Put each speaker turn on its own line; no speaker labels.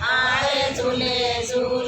હારે ઝૂલે ઝૂલે.